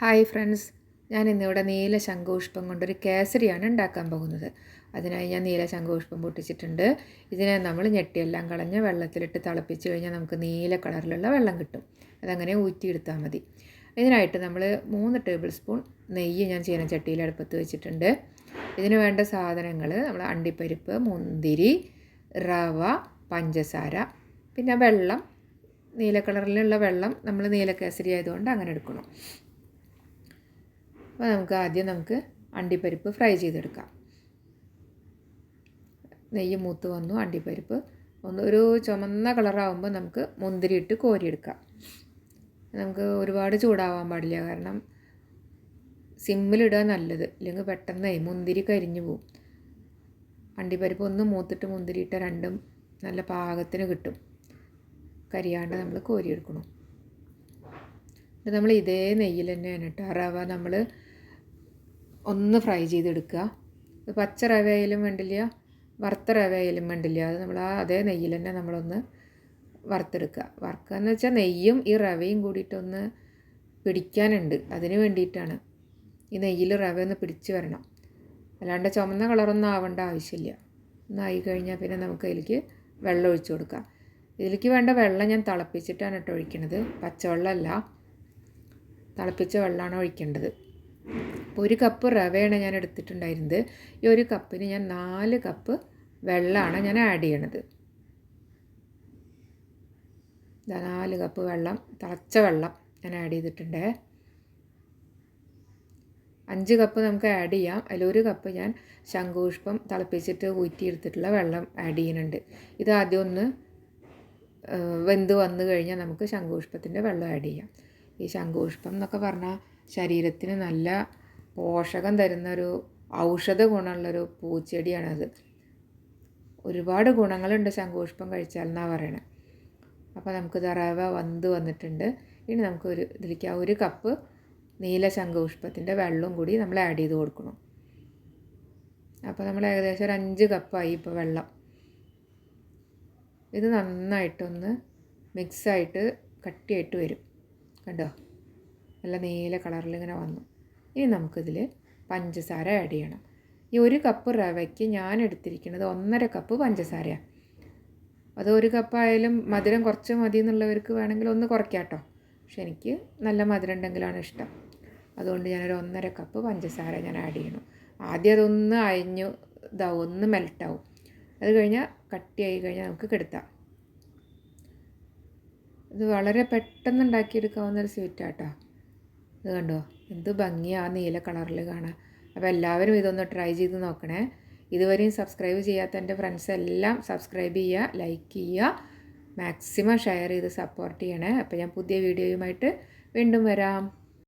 Hi friends. ഞാൻ ഇന്നിവിടെ നീല ശംഖുപുഷ്പം കൊണ്ടൊരു കേസരിയാണ് ഉണ്ടാക്കാൻ പോകുന്നത്. അതിനായി ഞാൻ നീല ശംഖുപുഷ്പം പൊട്ടിച്ചിട്ടുണ്ട്. ഇതിനെ നമ്മൾ ഞെട്ടിയെല്ലാം കളഞ്ഞ് വെള്ളത്തിലിട്ട് തിളപ്പിച്ച് കഴിഞ്ഞാൽ നമുക്ക് നീല കളറിലുള്ള വെള്ളം കിട്ടും. അതങ്ങനെ ഊറ്റിയെടുത്താൽ മതി. ഇതിനായിട്ട് നമ്മൾ മൂന്ന് ടേബിൾ സ്പൂൺ നെയ്യ് ഞാൻ ചീനച്ചട്ടിയിൽ അടുപ്പത്ത് വെച്ചിട്ടുണ്ട്. ഇതിന് വേണ്ട സാധനങ്ങൾ നമ്മൾ അണ്ടിപ്പരിപ്പ് മുന്തിരി റവ പഞ്ചസാര പിന്നെ വെള്ളം. നീല കളറിലുള്ള വെള്ളം നമ്മൾ നീല കേസരി ആയതുകൊണ്ട് അങ്ങനെ എടുക്കണം. അപ്പോൾ നമുക്ക് ആദ്യം നമുക്ക് അണ്ടിപ്പരിപ്പ് ഫ്രൈ ചെയ്തെടുക്കാം. നെയ്യ് മൂത്ത് വന്നു അണ്ടിപ്പരിപ്പ്. ഒന്ന് ഒരു ചുമന്ന കളറാകുമ്പോൾ നമുക്ക് മുന്തിരി ഇട്ട് കോരിയെടുക്കാം. നമുക്ക് ഒരുപാട് ചൂടാവാൻ പാടില്ല കാരണം സിമ്മിലിടുക നല്ലത്. ഇല്ലെങ്കിൽ പെട്ടെന്ന് മുന്തിരി കരിഞ്ഞു പോവും. അണ്ടിപ്പരിപ്പ് ഒന്ന് മൂത്തിട്ട് മുന്തിരിയിട്ട് രണ്ടും നല്ല പാകത്തിന് കിട്ടും. കരിയാണ്ട് നമ്മൾ കോരിയെടുക്കണം. നമ്മൾ ഇതേ നെയ്യിൽ തന്നെയാണ് കേട്ടോ. റവ നമ്മൾ ഒന്ന് ഫ്രൈ ചെയ്തെടുക്കുക. പച്ച ആയാലും വേണ്ടില്ല വറുത്ത റവയായാലും വേണ്ടില്ല. അത് നമ്മൾ ആ അതേ നെയ്യിൽ തന്നെ നമ്മളൊന്ന് വറുത്തെടുക്കുക. വറുക്കുക എന്ന് വെച്ചാൽ നെയ്യും ഈ റവയും കൂടിയിട്ടൊന്ന് പിടിക്കാനുണ്ട്. അതിന് വേണ്ടിയിട്ടാണ് ഈ നെയ്യിൽ റവ ഒന്ന് പിടിച്ച് വരണം. അല്ലാണ്ട് ചുമന്ന കളറൊന്നും ആവേണ്ട ആവശ്യമില്ല. ഒന്നായി കഴിഞ്ഞാൽ പിന്നെ നമുക്ക് അതിലേക്ക് വെള്ളം ഒഴിച്ചു കൊടുക്കാം. ഇതിലേക്ക് വേണ്ട വെള്ളം ഞാൻ തിളപ്പിച്ചിട്ടാണ് കേട്ടോ ഒഴിക്കണത്. പച്ചവെള്ളമല്ല. തിളപ്പിച്ച വെള്ളമാണ് ഒഴിക്കേണ്ടത്. അപ്പോൾ ഒരു കപ്പ് റവയാണ് ഞാൻ എടുത്തിട്ടുണ്ടായിരുന്നത്. ഈ ഒരു കപ്പിന് ഞാൻ നാല് കപ്പ് വെള്ളമാണ് ഞാൻ ആഡ് ചെയ്യണത്. നാല് കപ്പ് വെള്ളം തിളച്ച വെള്ളം ഞാൻ ആഡ് ചെയ്തിട്ടുണ്ട്. അഞ്ച് കപ്പ് നമുക്ക് ആഡ് ചെയ്യാം. അതിലൊരു കപ്പ് ഞാൻ ശംഖുപുഷ്പം തിളപ്പിച്ചിട്ട് ഊറ്റിയെടുത്തിട്ടുള്ള വെള്ളം ആഡ് ചെയ്യുന്നുണ്ട്. ഇത് ആദ്യം ഒന്ന് വെന്ത് വന്നു കഴിഞ്ഞാൽ നമുക്ക് ശംഖുപുഷ്പത്തിന്റെ വെള്ളം ആഡ് ചെയ്യാം. ഈ ശംഖുപുഷ്പം എന്നൊക്കെ പറഞ്ഞാൽ ശരീരത്തിന് നല്ല പോഷകം തരുന്ന ഒരു ഔഷധ ഗുണമുള്ളൊരു പൂച്ചെടിയാണത്. ഒരുപാട് ഗുണങ്ങളുണ്ട് ശംഖുപുഷ്പം കഴിച്ചാൽ എന്നാണ് പറയണത് അപ്പോൾ നമുക്ക് തറവ വന്ന് വന്നിട്ടുണ്ട്. ഇനി നമുക്ക് ഒരു ഇതിലേക്ക് ആ ഒരു കപ്പ് നീല ശംഖുപുഷ്പത്തിന്റെ വെള്ളവും കൂടി നമ്മൾ ആഡ് ചെയ്ത് കൊടുക്കണം. അപ്പോൾ നമ്മൾ ഏകദേശം ഒരു അഞ്ച് കപ്പായി ഇപ്പോൾ വെള്ളം. ഇത് നന്നായിട്ടൊന്ന് മിക്സായിട്ട് കട്ടിയായിട്ട് വരും. കണ്ടോ? നല്ല നീല കളറിൽ ഇങ്ങനെ വന്നു. ഇനി നമുക്കിതിൽ പഞ്ചസാര ആഡ് ചെയ്യണം. ഈ ഒരു കപ്പ് റവയ്ക്ക് ഞാൻ എടുത്തിരിക്കുന്നത് ഒന്നര കപ്പ് പഞ്ചസാരയാണ് അത് ഒരു കപ്പായാലും മധുരം കുറച്ച് മതി എന്നുള്ളവർക്ക് വേണമെങ്കിൽ ഒന്ന് കുറയ്ക്കാം കേട്ടോ. പക്ഷെ എനിക്ക് നല്ല മധുരം ഉണ്ടെങ്കിലാണ് ഇഷ്ടം. അതുകൊണ്ട് ഞാനൊരു ഒന്നര കപ്പ് പഞ്ചസാര ഞാൻ ആഡ് ചെയ്യണം. ആദ്യം അതൊന്ന് അയഞ്ഞു ഇതാവും ഒന്ന് മെൽട്ടാവും അത് കഴിഞ്ഞാൽ കട്ടിയായി കഴിഞ്ഞാൽ നമുക്ക് കെടുത്താം ഇത് വളരെ പെട്ടെന്ന് ഉണ്ടാക്കിയെടുക്കാവുന്ന ഒരു സ്വീറ്റാട്ടോ. ഇത് കണ്ടോ? എന്ത് ഭംഗിയാ ആ നീല കളറിൽ കാണാൻ. അപ്പോൾ എല്ലാവരും ഇതൊന്ന് ട്രൈ ചെയ്ത് നോക്കണേ. ഇതുവരെയും സബ്സ്ക്രൈബ് ചെയ്യാത്ത എന്റെ ഫ്രണ്ട്സ് എല്ലാം സബ്സ്ക്രൈബ് ചെയ്യുക ലൈക്ക് ചെയ്യുക മാക്സിമം ഷെയർ ചെയ്ത് സപ്പോർട്ട് ചെയ്യണേ. അപ്പോൾ ഞാൻ പുതിയ വീഡിയോയുമായിട്ട് വീണ്ടും വരാം.